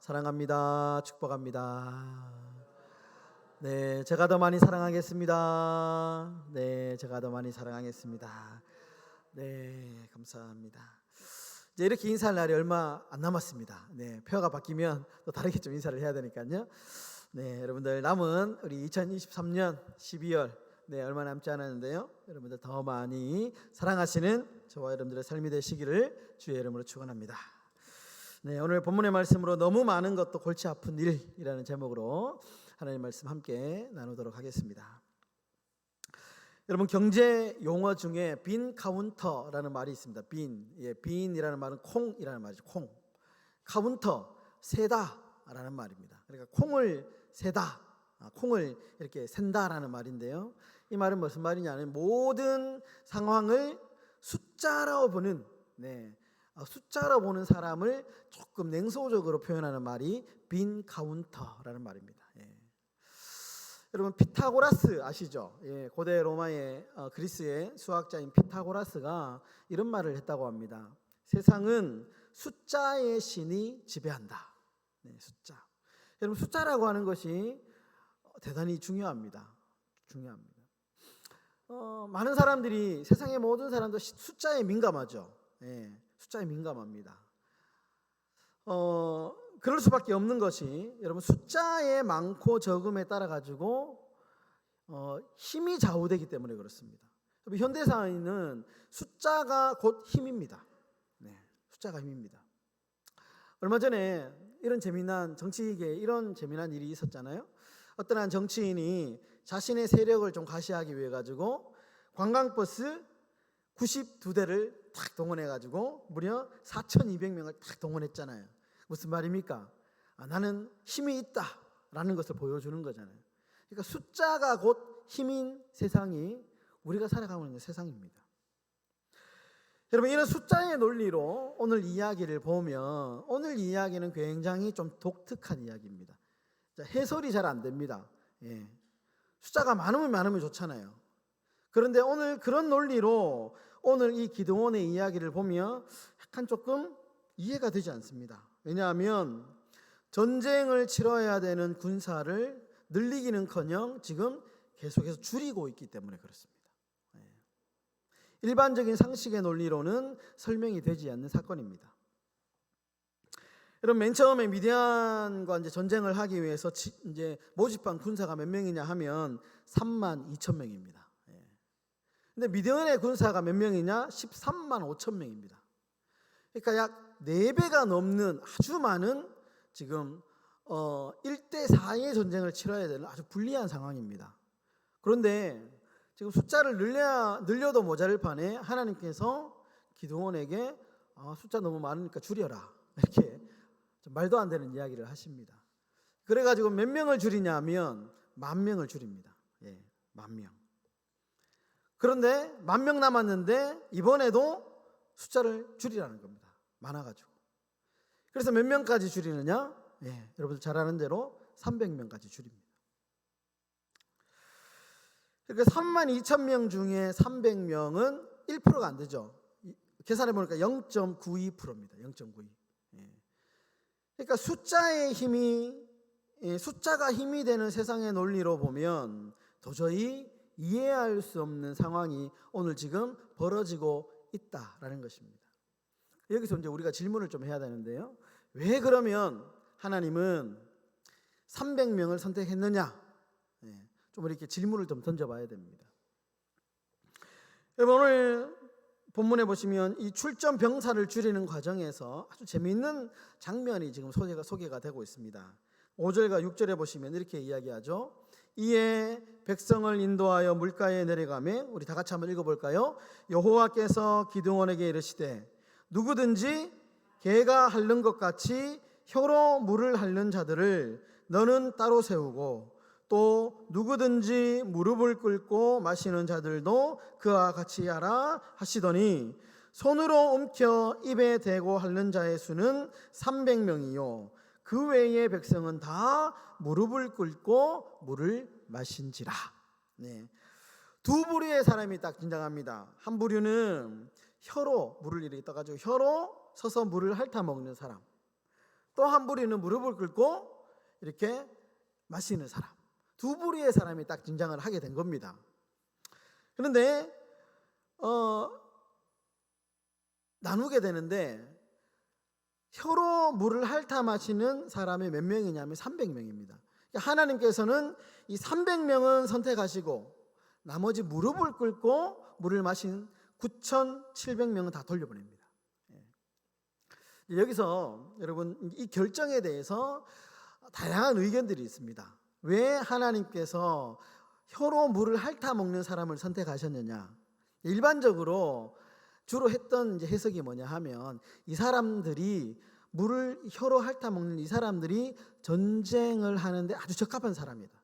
사랑합니다. 축복합니다. 네, 제가 더 많이 사랑하겠습니다. 네, 제가 더 많이 사랑하겠습니다. 네, 감사합니다. 이제 이렇게 인사할 날이 얼마 안 남았습니다. 네, 표가 바뀌면 또 다르게 좀 인사를 해야 되니까요. 네, 여러분들 남은 우리 2023년 12월 네, 얼마 남지 않았는데요. 여러분들 더 많이 사랑하시는 저와 여러분들의 삶이 되시기를 주의 이름으로 축원합니다. 네, 오늘 본문의 말씀으로 너무 많은 것도 골치 아픈 일이라는 제목으로 하나님 말씀 함께 나누도록 하겠습니다. 여러분 경제 용어 중에 빈 카운터라는 말이 있습니다. 빈, 예, 빈이라는 말은 콩이라는 말이죠. 콩. 카운터 세다라는 말입니다. 그러니까 콩을 세다, 아, 콩을 이렇게 센다라는 말인데요. 이 말은 무슨 말이냐면 모든 상황을 숫자로 보는, 네, 아, 숫자로 보는 사람을 조금 냉소적으로 표현하는 말이 빈 카운터라는 말입니다. 예. 여러분 피타고라스 아시죠? 예, 고대 로마의 어, 그리스의 수학자인 피타고라스가 이런 말을 했다고 합니다. 세상은 숫자의 신이 지배한다. 네, 숫자. 여러분 숫자라고 하는 것이 대단히 중요합니다. 중요합니다. 어, 많은 사람들이 세상의 모든 사람도 시- 숫자에 민감하죠. 예, 숫자에 민감합니다. 어, 그럴 수밖에 없는 것이 여러분 숫자의 많고 적음에 따라 가지고 어, 힘이 좌우되기 때문에 그렇습니다. 여러분, 현대 사회는 숫자가 곧 힘입니다. 네, 숫자가 힘입니다. 얼마 전에 이런 재미난 정치계 이런 재미난 일이 있었잖아요. 어떤 한 정치인이 자신의 세력을 좀 과시하기 위해 가지고 관광버스 92대를 탁 동원해 가지고 무려 4,200명을 탁 동원했잖아요. 무슨 말입니까? 아, 나는 힘이 있다라는 것을 보여주는 거잖아요. 그러니까 숫자가 곧 힘인 세상이 우리가 살아가고 있는 세상입니다. 여러분 이런 숫자의 논리로 오늘 이야기를 보면 오늘 이야기는 굉장히 좀 독특한 이야기입니다. 자, 해설이 잘 안 됩니다. 예. 숫자가 많으면 많으면 좋잖아요. 그런데 오늘 그런 논리로 오늘 이 기도원의 이야기를 보면 약간 조금 이해가 되지 않습니다. 왜냐하면 전쟁을 치러야 되는 군사를 늘리기는커녕 지금 계속해서 줄이고 있기 때문에 그렇습니다. 예. 일반적인 상식의 논리로는 설명이 되지 않는 사건입니다. 여러분 맨 처음에 미디안과 이제 전쟁을 하기 위해서 치- 이제 모집한 군사가 몇 명이냐 하면 3만 2천 명입니다. 예. 근데 미디안의 군사가 몇 명이냐? 13만 5천 명입니다. 그러니까 약 4배가 넘는 아주 많은 지금 어 1대 4의 전쟁을 치러야 되는 아주 불리한 상황입니다. 그런데 지금 숫자를 늘려 늘려도 모자랄 판에 하나님께서 기도원에게 아, 숫자 너무 많으니까 줄여라 이렇게 좀 말도 안 되는 이야기를 하십니다. 그래가지고 몇 명을 줄이냐면 만 명을 줄입니다. 예, 만 명. 그런데 만 명 남았는데 이번에도 숫자를 줄이라는 겁니다. 많아가지고. 그래서 몇 명까지 줄이느냐? 예, 여러분들 잘 아는 대로 300명까지 줄입니다. 그러니까 3만 2천 명 중에 300명은 1%가 안 되죠. 이- 계산해 보니까 0.92%입니다. 0.92. 예. 그러니까 숫자의 힘이 예, 숫자가 힘이 되는 세상의 논리로 보면 도저히 이해할 수 없는 상황이 오늘 지금 벌어지고 있다라는 것입니다. 여기서 이제 우리가 질문을 좀 해야 되는데요. 왜 그러면 하나님은 300명을 선택했느냐? 예, 좀 이렇게 질문을 좀 던져봐야 됩니다. 여러분 오늘 본문에 보시면 이 출전 병사를 줄이는 과정에서 아주 재미있는 장면이 지금 소개가, 소개가 되고 있습니다. 5절과 6절에 보시면 이렇게 이야기하죠. 이에 백성을 인도하여 물가에 내려가매 우리 다 같이 한번 읽어볼까요? 여호와께서 기드온에게 이르시되 누구든지 개가 핥는 것 같이 혀로 물을 핥는 자들을 너는 따로 세우고 또 누구든지 무릎을 꿇고 마시는 자들도 그와 같이 하라 하시더니 손으로 움켜 입에 대고 핥는 자의 수는 300명이요 그 외의 백성은 다 무릎을 꿇고 물을 마신지라. 네. 두 부류의 사람이 딱 등장합니다. 한 부류는 혀로 물을 이렇게 떠가지고 혀로 서서 물을 핥아 먹는 사람. 또 한 부리는 무릎을 꿇고 이렇게 마시는 사람. 두 부리의 사람이 딱 등장을 하게 된 겁니다. 그런데 어, 나누게 되는데 혀로 물을 핥아 마시는 사람이 몇 명이냐면 300명입니다. 하나님께서는 이 300명은 선택하시고 나머지 무릎을 꿇고 물을 마신 9,700명은 다 돌려보냅니다. 예. 여기서 여러분 이 결정에 대해서 다양한 의견들이 있습니다. 왜 하나님께서 혀로 물을 핥아 먹는 사람을 선택하셨느냐? 일반적으로 주로 했던 이제 해석이 뭐냐 하면 이 사람들이 물을 혀로 핥아 먹는 이 사람들이 전쟁을 하는데 아주 적합한 사람이다.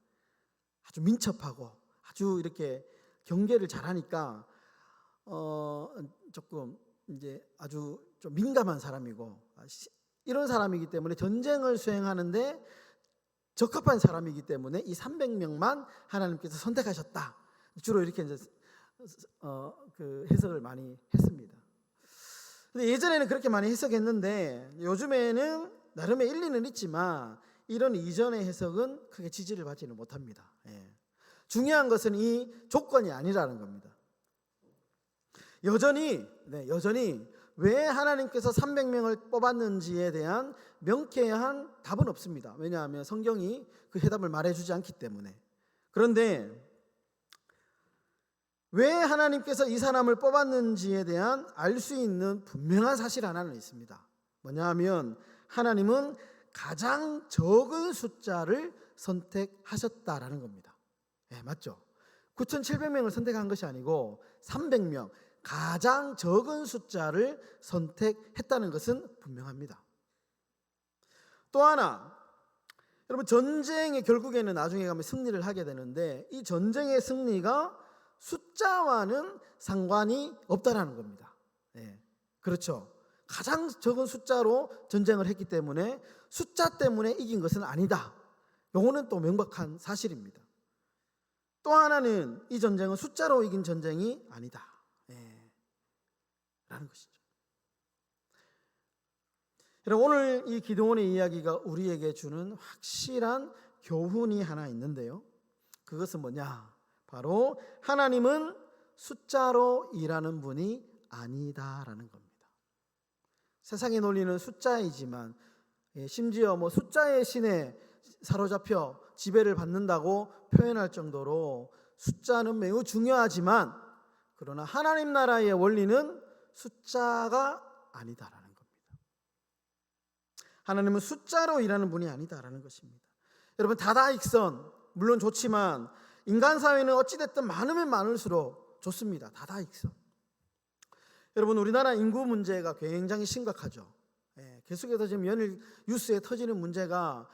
아주 민첩하고 아주 이렇게 경계를 잘하니까 어 조금 이제 아주 좀 민감한 사람이고 이런 사람이기 때문에 전쟁을 수행하는데 적합한 사람이기 때문에 이 300명만 하나님께서 선택하셨다. 주로 이렇게 이제 어, 그 해석을 많이 했습니다. 근데 예전에는 그렇게 많이 해석했는데 요즘에는 나름의 일리는 있지만 이런 이전의 해석은 크게 지지를 받지는 못합니다. 예. 중요한 것은 이 조건이 아니라는 겁니다. 여전히 네, 여전히 왜 하나님께서 300명을 뽑았는지에 대한 명쾌한 답은 없습니다. 왜냐하면 성경이 그 해답을 말해주지 않기 때문에. 그런데 왜 하나님께서 이 사람을 뽑았는지에 대한 알 수 있는 분명한 사실 하나는 있습니다. 뭐냐 하면 하나님은 가장 적은 숫자를 선택하셨다라는 겁니다. 네, 맞죠? 9,700명을 선택한 것이 아니고 300명, 가장 적은 숫자를 선택했다는 것은 분명합니다. 또 하나, 여러분 전쟁의 결국에는 나중에 가면 승리를 하게 되는데 이 전쟁의 승리가 숫자와는 상관이 없다라는 겁니다. 네, 그렇죠. 가장 적은 숫자로 전쟁을 했기 때문에 숫자 때문에 이긴 것은 아니다. 요거는 또 명백한 사실입니다. 또 하나는 이 전쟁은 숫자로 이긴 전쟁이 아니다. 네, 라는 것이죠. 여러분 오늘 이 기도원의 이야기가 우리에게 주는 확실한 교훈이 하나 있는데요. 그것은 뭐냐? 바로 하나님은 숫자로 일하는 분이 아니다라는 겁니다. 세상의 논리는 숫자이지만 예, 심지어 뭐 숫자의 신에 사로잡혀 지배를 받는다고 표현할 정도로 숫자는 매우 중요하지만 그러나 하나님 나라의 원리는 숫자가 아니다라는 겁니다. 하나님은 숫자로 일하는 분이 아니다라는 것입니다. 여러분 다다익선 물론 좋지만 인간 사회는 어찌됐든 많으면 많을수록 좋습니다. 다다익선. 여러분 우리나라 인구 문제가 굉장히 심각하죠. 예, 계속해서 지금 연일 뉴스에 터지는 문제가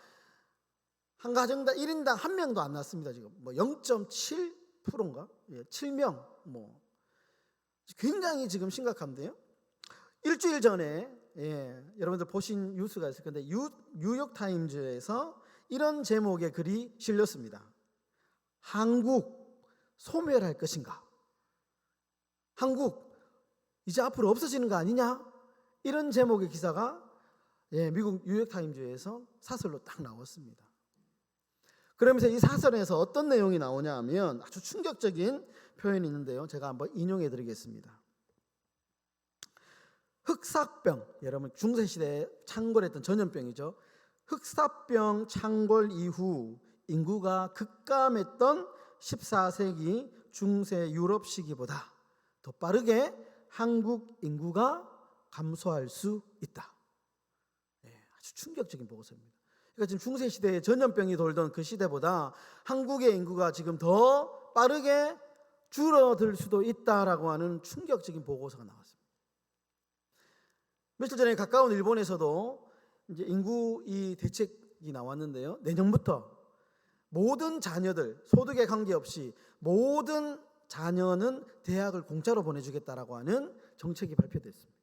한 가정당 1인당 한 명도 안 났습니다. 지금 뭐 0.7%인가? 예, 7명 뭐 굉장히 지금 심각한데요. 일주일 전에 예, 여러분들 보신 뉴스가 있을 건데 뉴, 뉴욕 타임즈에서 이런 제목의 글이 실렸습니다. 한국 소멸할 것인가? 한국 이제 앞으로 없어지는 거 아니냐? 이런 제목의 기사가 예, 미국 뉴욕 타임즈에서 사설로 딱 나왔습니다. 그러면서 이 사설에서 어떤 내용이 나오냐 하면 아주 충격적인 표현이 있는데요. 제가 한번 인용해 드리겠습니다. 흑사병, 여러분 중세시대에 창궐했던 전염병이죠. 흑사병 창궐 이후 인구가 급감했던 14세기 중세 유럽 시기보다 더 빠르게 한국 인구가 감소할 수 있다. 네, 아주 충격적인 보고서입니다. 그러니까 지금 중세 시대에 전염병이 돌던 그 시대보다 한국의 인구가 지금 더 빠르게 줄어들 수도 있다라고 하는 충격적인 보고서가 나왔습니다. 며칠 전에 가까운 일본에서도 이제 인구 이 대책이 나왔는데요. 내년부터 모든 자녀들 소득에 관계없이 모든 자녀는 대학을 공짜로 보내주겠다라고 하는 정책이 발표됐습니다.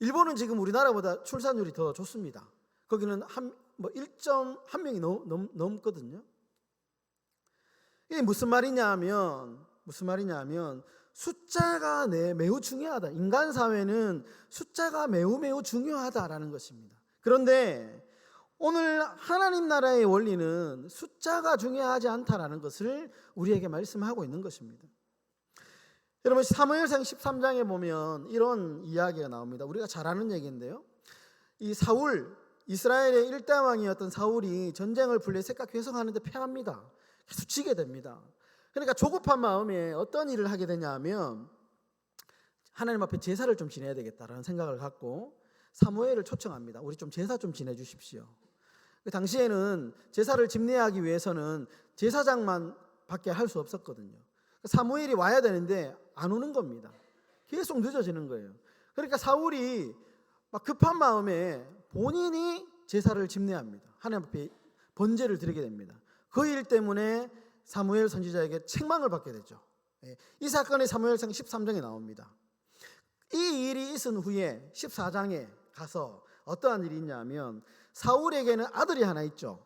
일본은 지금 우리나라보다 출산율이 더 좋습니다. 거기는 한뭐 1.1명이 넘, 넘, 넘거든요. 이게 무슨 말이냐면 무슨 말이냐면 숫자가 네, 매우 중요하다. 인간 사회는 숫자가 매우 매우 중요하다라는 것입니다. 그런데 오늘 하나님 나라의 원리는 숫자가 중요하지 않다라는 것을 우리에게 말씀하고 있는 것입니다. 여러분 사무엘상 13장에 보면 이런 이야기가 나옵니다. 우리가 잘 아는 얘기인데요. 이 사울 이스라엘의 일대 왕이었던 사울이 전쟁을 블레셋과 괴성하는데 패합니다. 계속 지게 됩니다. 그러니까 조급한 마음에 어떤 일을 하게 되냐면 하나님 앞에 제사를 좀 지내야 되겠다라는 생각을 갖고 사무엘을 초청합니다. 우리 좀 제사 좀 지내 주십시오. 그 당시에는 제사를 집례하기 위해서는 제사장만 밖에 할 수 없었거든요. 사무엘이 와야 되는데 안 오는 겁니다. 계속 늦어지는 거예요. 그러니까 사울이 막 급한 마음에 본인이 제사를 집례합니다. 하나님 앞에 번제를 드리게 됩니다. 그 일 때문에 사무엘 선지자에게 책망을 받게 되죠. 예, 이 사건이 사무엘상 13장에 나옵니다. 이 일이 있은 후에 14장에 가서 어떠한 일이 있냐면 사울에게는 아들이 하나 있죠.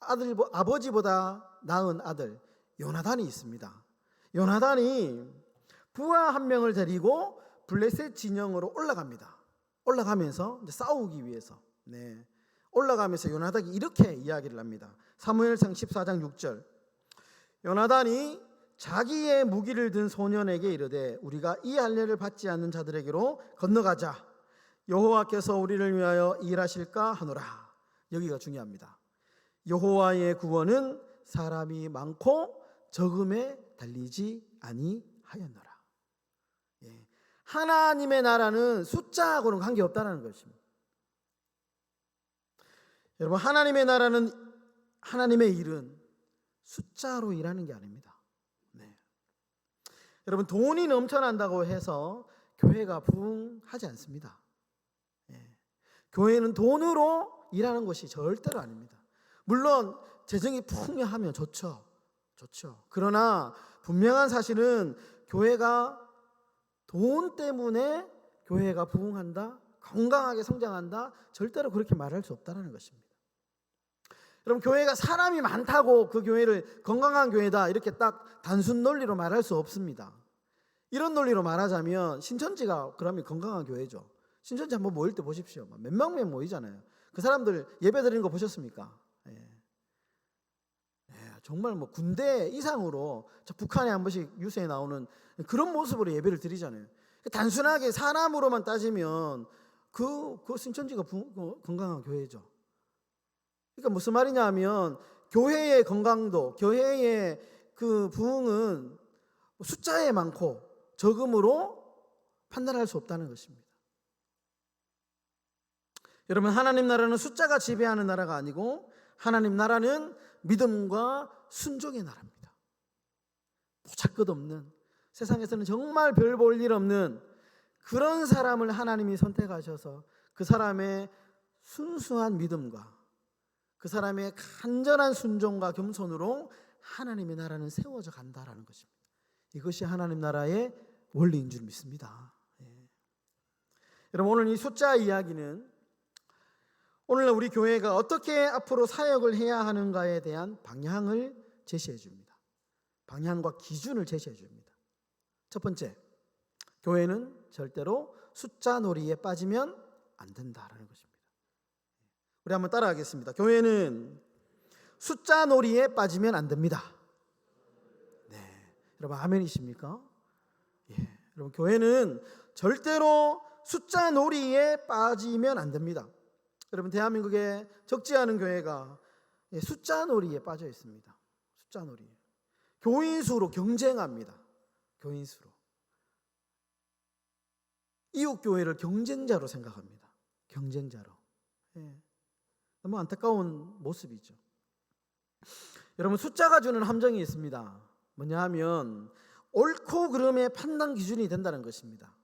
아들 아버지보다 나은 아들 요나단이 있습니다. 요나단이 부하 한 명을 데리고 블레셋 진영으로 올라갑니다. 올라가면서 싸우기 위해서 네. 올라가면서 요나단이 이렇게 이야기를 합니다. 사무엘상 14장 6절. 요나단이 자기의 무기를 든 소년에게 이르되 우리가 이 할례를 받지 않는 자들에게로 건너가자. 여호와께서 우리를 위하여 일하실까 하노라. 여기가 중요합니다. 여호와의 구원은 사람이 많고 적음에 달리지 아니하였노라. 예. 하나님의 나라는 숫자하고는 관계 없다는 것입니다. 여러분 하나님의 나라는 하나님의 일은 숫자로 일하는 게 아닙니다. 네. 여러분 돈이 넘쳐난다고 해서 교회가 부흥하지 않습니다. 예. 교회는 돈으로 일하는 것이 절대로 아닙니다. 물론 재정이 풍요하면 좋죠. 좋죠. 그러나 분명한 사실은 교회가 돈 때문에 교회가 부흥한다, 건강하게 성장한다, 절대로 그렇게 말할 수 없다는 것입니다. 여러분 교회가 사람이 많다고 그 교회를 건강한 교회다 이렇게 딱 단순 논리로 말할 수 없습니다. 이런 논리로 말하자면 신천지가 그러면 건강한 교회죠. 신천지 한번 모일 때 보십시오. 몇 명면 모이잖아요. 그 사람들 예배 드리는 거 보셨습니까? 예. 예, 정말 뭐 군대 이상으로 저 북한에 한 번씩 뉴스에 나오는 그런 모습으로 예배를 드리잖아요. 단순하게 사람으로만 따지면 그, 그 신천지가 부, 그 건강한 교회죠. 그러니까 무슨 말이냐 하면 교회의 건강도, 교회의 그 부흥은 숫자에 많고 적음으로 판단할 수 없다는 것입니다. 여러분 하나님 나라는 숫자가 지배하는 나라가 아니고 하나님 나라는 믿음과 순종의 나라입니다. 보잘 것 없는 세상에서는 정말 별 볼 일 없는 그런 사람을 하나님이 선택하셔서 그 사람의 순수한 믿음과 그 사람의 간절한 순종과 겸손으로 하나님의 나라는 세워져 간다라는 것입니다. 이것이 하나님 나라의 원리인 줄 믿습니다. 예. 여러분 오늘 이 숫자 이야기는 오늘날 우리 교회가 어떻게 앞으로 사역을 해야 하는가에 대한 방향을 제시해 줍니다. 방향과 기준을 제시해 줍니다. 첫 번째, 교회는 절대로 숫자 놀이에 빠지면 안 된다라는 것입니다. 우리 한번 따라하겠습니다. 교회는 숫자 놀이에 빠지면 안 됩니다. 네, 여러분 아멘이십니까? 예, 여러분 교회는 절대로 숫자 놀이에 빠지면 안 됩니다. 여러분 대한민국에 적지 않은 교회가 예, 숫자 놀이에 빠져 있습니다. 숫자 놀이. 교인 수로 경쟁합니다. 교인 수로. 이웃 교회를 경쟁자로 생각합니다. 경쟁자로. 예. 너무 안타까운 모습이죠. 여러분 숫자가 주는 함정이 있습니다. 뭐냐 하면 옳고 그름의 판단 기준이 된다는 것입니다.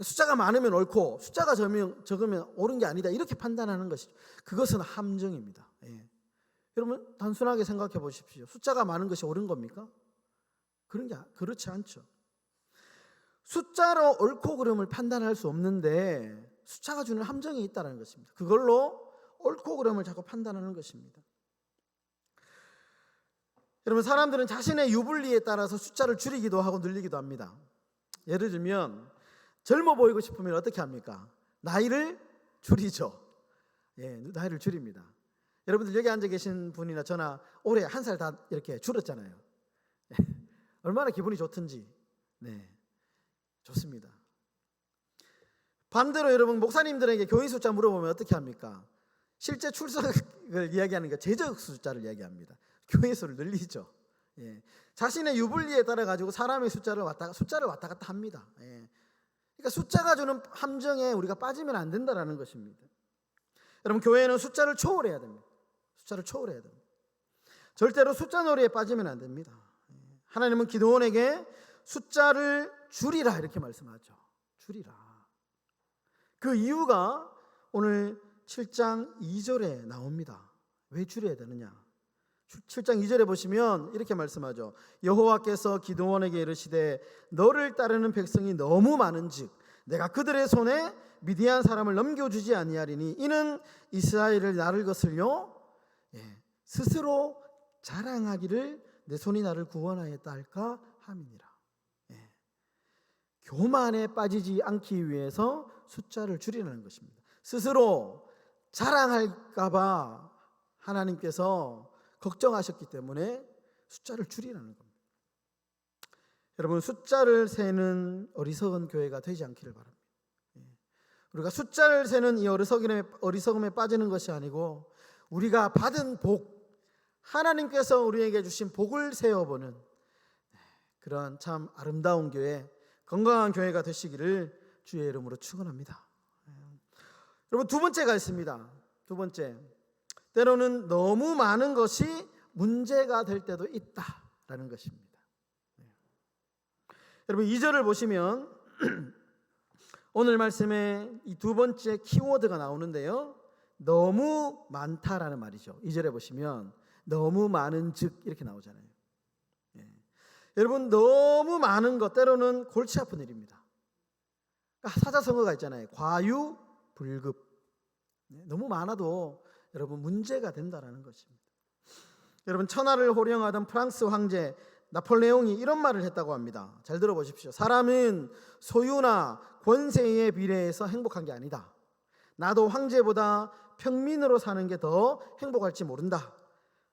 숫자가 많으면 옳고 숫자가 적으면, 옳은 게 아니다 이렇게 판단하는 것이 그것은 함정입니다. 예. 여러분 단순하게 생각해 보십시오. 숫자가 많은 것이 옳은 겁니까? 그런 게 그렇지 않죠. 숫자로 옳고 그름을 판단할 수 없는데 숫자가 주는 함정이 있다는 것입니다. 그걸로 옳고 그름을 자꾸 판단하는 것입니다. 여러분 사람들은 자신의 유불리에 따라서 숫자를 줄이기도 하고 늘리기도 합니다. 예를 들면 젊어 보이고 싶으면 어떻게 합니까? 나이를 줄이죠. 예, 나이를 줄입니다. 여러분들 여기 앉아 계신 분이나 저나 올해 한 살 다 이렇게 줄었잖아요. 예, 얼마나 기분이 좋든지. 네, 좋습니다. 반대로 여러분 목사님들에게 교인 숫자 물어보면 어떻게 합니까? 실제 출석을 이야기하는 게 제적 숫자를 이야기합니다. 교회 수를 늘리죠. 예. 자신의 유불리에 따라 가지고 사람의 숫자를 왔다 숫자를 왔다 갔다 합니다. 예. 그러니까 숫자가 주는 함정에 우리가 빠지면 안 된다라는 것입니다. 여러분 교회는 숫자를 초월해야 됩니다. 숫자를 초월해야 됩니다. 절대로 숫자 놀이에 빠지면 안 됩니다. 예. 하나님은 기도원에게 숫자를 줄이라 이렇게 말씀하죠. 줄이라. 그 이유가 오늘 7장 2절에 나옵니다. 왜 줄여야 되느냐? 7장 2절에 보시면 이렇게 말씀하죠. 여호와께서 기도원에게 이르시되 너를 따르는 백성이 너무 많은즉 내가 그들의 손에 미디안 사람을 넘겨주지 아니하리니 이는 이스라엘을 나를 거슬려 예, 스스로 자랑하기를 내 손이 나를 구원하였다 할까 함이니라. 예, 교만에 빠지지 않기 위해서 숫자를 줄이라는 것입니다. 스스로 자랑할까봐 하나님께서 걱정하셨기 때문에 숫자를 줄이라는 겁니다. 여러분 숫자를 세는 어리석은 교회가 되지 않기를 바랍니다. 예. 우리가 숫자를 세는 이 어리석음에, 어리석음에 빠지는 것이 아니고 우리가 받은 복, 하나님께서 우리에게 주신 복을 세어보는 그러한 참 아름다운 교회, 건강한 교회가 되시기를 주의 이름으로 축원합니다. 예. 여러분 두 번째가 있습니다. 두 번째. 때로는 너무 많은 것이 문제가 될 때도 있다라는 것입니다. 네. 여러분 2절을 보시면 오늘 말씀에 이 두 번째 키워드가 나오는데요. 너무 많다라는 말이죠. 2절에 보시면 너무 많은 즉 이렇게 나오잖아요. 예. 여러분 너무 많은 것 때로는 골치 아픈 일입니다. 그러니까 사자성어가 있잖아요. 과유 불급. 네, 너무 많아도 여러분 문제가 된다라는 것입니다. 여러분 천하를 호령하던 프랑스 황제 나폴레옹이 이런 말을 했다고 합니다. 잘 들어보십시오. 사람은 소유나 권세에 비례해서 행복한 게 아니다. 나도 황제보다 평민으로 사는 게 더 행복할지 모른다.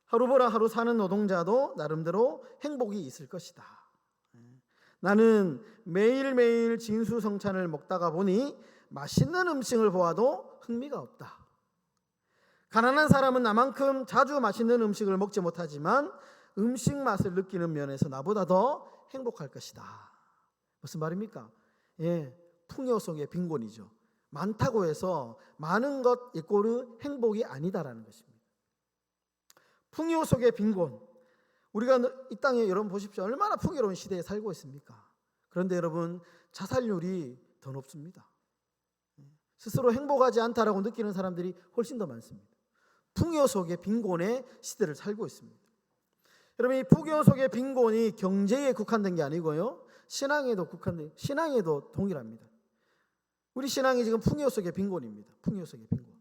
하루 보라 하루 사는 노동자도 나름대로 행복이 있을 것이다. 나는 매일매일 진수성찬을 먹다가 보니 맛있는 음식을 보아도 흥미가 없다. 가난한 사람은 나만큼 자주 맛있는 음식을 먹지 못하지만 음식 맛을 느끼는 면에서 나보다 더 행복할 것이다. 무슨 말입니까? 예, 풍요 속의 빈곤이죠. 많다고 해서 많은 것 이꼬르 행복이 아니다라는 것입니다. 풍요 속의 빈곤. 우리가 이 땅에 여러분 보십시오. 얼마나 풍요로운 시대에 살고 있습니까? 그런데 여러분 자살률이 더 높습니다. 스스로 행복하지 않다라고 느끼는 사람들이 훨씬 더 많습니다. 풍요 속의 빈곤의 시대를 살고 있습니다. 여러분 이 풍요 속의 빈곤이 경제에 국한된 게 아니고요. 신앙에도 국한된 신앙에도 동일합니다. 우리 신앙이 지금 풍요 속의 빈곤입니다. 풍요 속의 빈곤.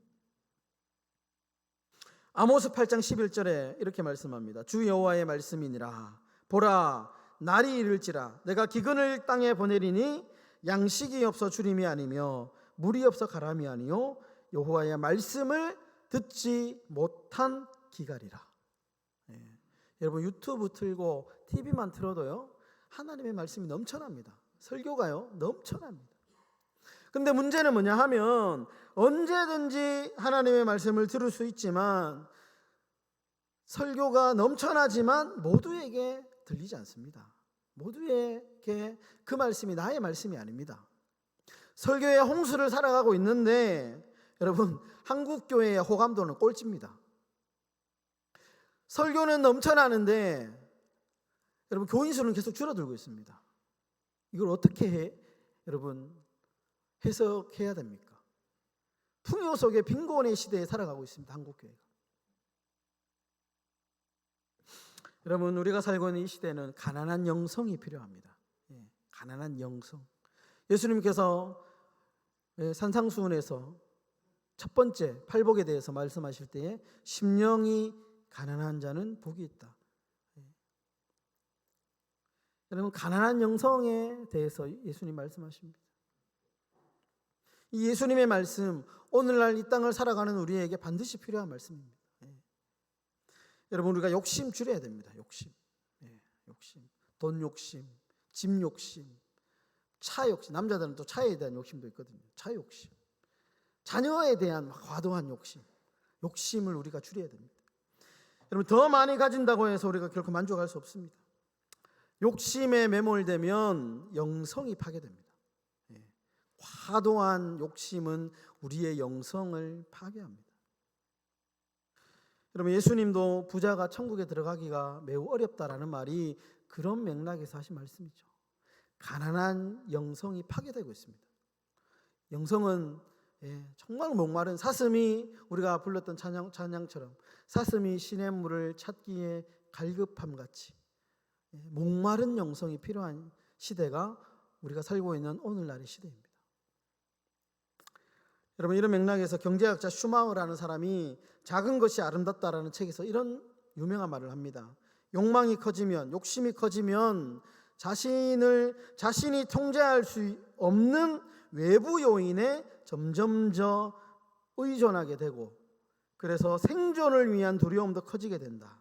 아모스 8장 11절에 이렇게 말씀합니다. 주 여호와의 말씀이니라 보라 날이 이를지라 내가 기근을 땅에 보내리니 양식이 없어 주림이 아니며 물이 없어 가람이 아니요 여호와의 말씀을 듣지 못한 기갈이라. 예. 여러분 유튜브 틀고 TV만 틀어도요 하나님의 말씀이 넘쳐납니다. 설교가요 넘쳐납니다. 근데 문제는 뭐냐 하면 언제든지 하나님의 말씀을 들을 수 있지만 설교가 넘쳐나지만 모두에게 들리지 않습니다. 모두에게 그 말씀이 나의 말씀이 아닙니다. 설교의 홍수를 살아가고 있는데 여러분 한국 교회의 호감도는 꼴찌입니다. 설교는 넘쳐나는데 여러분 교인 수는 계속 줄어들고 있습니다. 이걸 어떻게 해? 여러분 해석해야 됩니까? 풍요 속의 빈곤의 시대에 살아가고 있습니다. 한국 교회가. 여러분 우리가 살고 있는 이 시대는 가난한 영성이 필요합니다. 예, 가난한 영성. 예수님께서 예, 산상수훈에서 첫 번째 팔복에 대해서 말씀하실 때에 심령이 가난한 자는 복이 있다. 예. 여러분 가난한 영성에 대해서 예수님 말씀하십니다. 이 예수님의 말씀 오늘날 이 땅을 살아가는 우리에게 반드시 필요한 말씀입니다. 예. 여러분 우리가 욕심 줄여야 됩니다. 욕심, 예, 욕심, 돈 욕심, 집 욕심, 차 욕심. 남자들은 또 차에 대한 욕심도 있거든요. 차 욕심, 자녀에 대한 과도한 욕심, 욕심을 우리가 줄여야 됩니다. 여러분 더 많이 가진다고 해서 우리가 결코 만족할 수 없습니다. 욕심에 매몰되면 영성이 파괴됩니다. 예. 과도한 욕심은 우리의 영성을 파괴합니다. 여러분 예수님도 부자가 천국에 들어가기가 매우 어렵다라는 말이 그런 맥락에서 하신 말씀이죠. 가난한 영성이 파괴되고 있습니다. 영성은 예, 정말 목마른 사슴이 우리가 불렀던 찬양, 찬양처럼 사슴이 시냇물을 찾기에 갈급함 같이 예, 목마른 영성이 필요한 시대가 우리가 살고 있는 오늘날의 시대입니다. 여러분 이런 맥락에서 경제학자 슈마우라는 사람이 작은 것이 아름답다라는 책에서 이런 유명한 말을 합니다. 욕망이 커지면 욕심이 커지면 자신을 자신이 통제할 수 없는 외부 요인에 점점저 의존하게 되고 그래서 생존을 위한 두려움도 커지게 된다.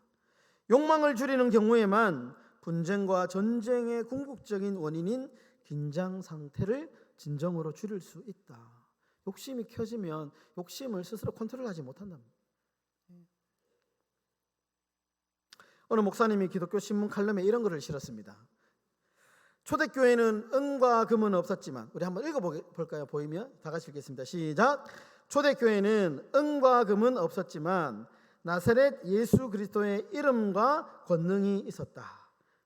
욕망을 줄이는 경우에만 분쟁과 전쟁의 궁극적인 원인인 긴장 상태를 진정으로 줄일 수 있다. 욕심이 켜지면 욕심을 스스로 컨트롤하지 못한답니다. 어느 목사님이 기독교 신문 칼럼에 이런 글을 실었습니다. 초대교회는 은과 금은 없었지만 우리 한번 읽어볼까요? 보이면 다 같이 읽겠습니다. 시작. 초대교회는 은과 금은 없었지만 나사렛 예수 그리스도의 이름과 권능이 있었다.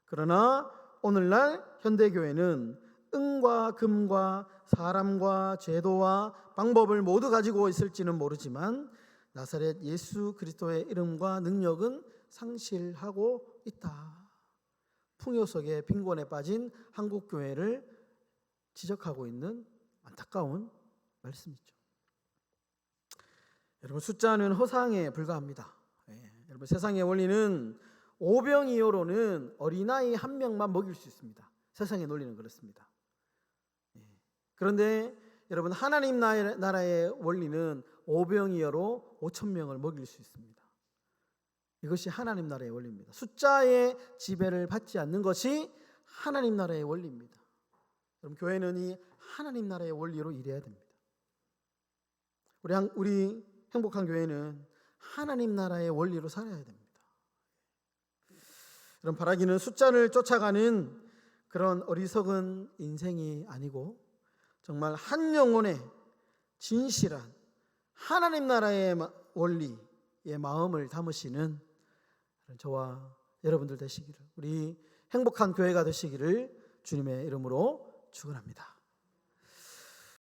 그러나 오늘날 현대교회는 은과 금과 사람과 제도와 방법을 모두 가지고 있을지는 모르지만 나사렛 예수 그리스도의 이름과 능력은 상실하고 있다. 풍요 속에 빈곤에 빠진 한국 교회를 지적하고 있는 안타까운 말씀이죠. 여러분 숫자는 허상에 불과합니다. 예, 여러분 세상의 원리는 오병이어로는 어린아이 한 명만 먹일 수 있습니다. 세상의 논리는 그렇습니다. 예, 그런데 여러분 하나님 나라의 원리는 오병이어로 5천 명을 먹일 수 있습니다. 이것이 하나님 나라의 원리입니다. 숫자의 지배를 받지 않는 것이 하나님 나라의 원리입니다. 그럼 교회는 이 하나님 나라의 원리로 일해야 됩니다. 우리 우리 행복한 교회는 하나님 나라의 원리로 살아야 됩니다. 그럼 바라기는 숫자를 쫓아가는 그런 어리석은 인생이 아니고 정말 한 영혼의 진실한 하나님 나라의 원리의 마음을 담으시는 저와 여러분들 되시기를 우리 행복한 교회가 되시기를 주님의 이름으로 축원합니다.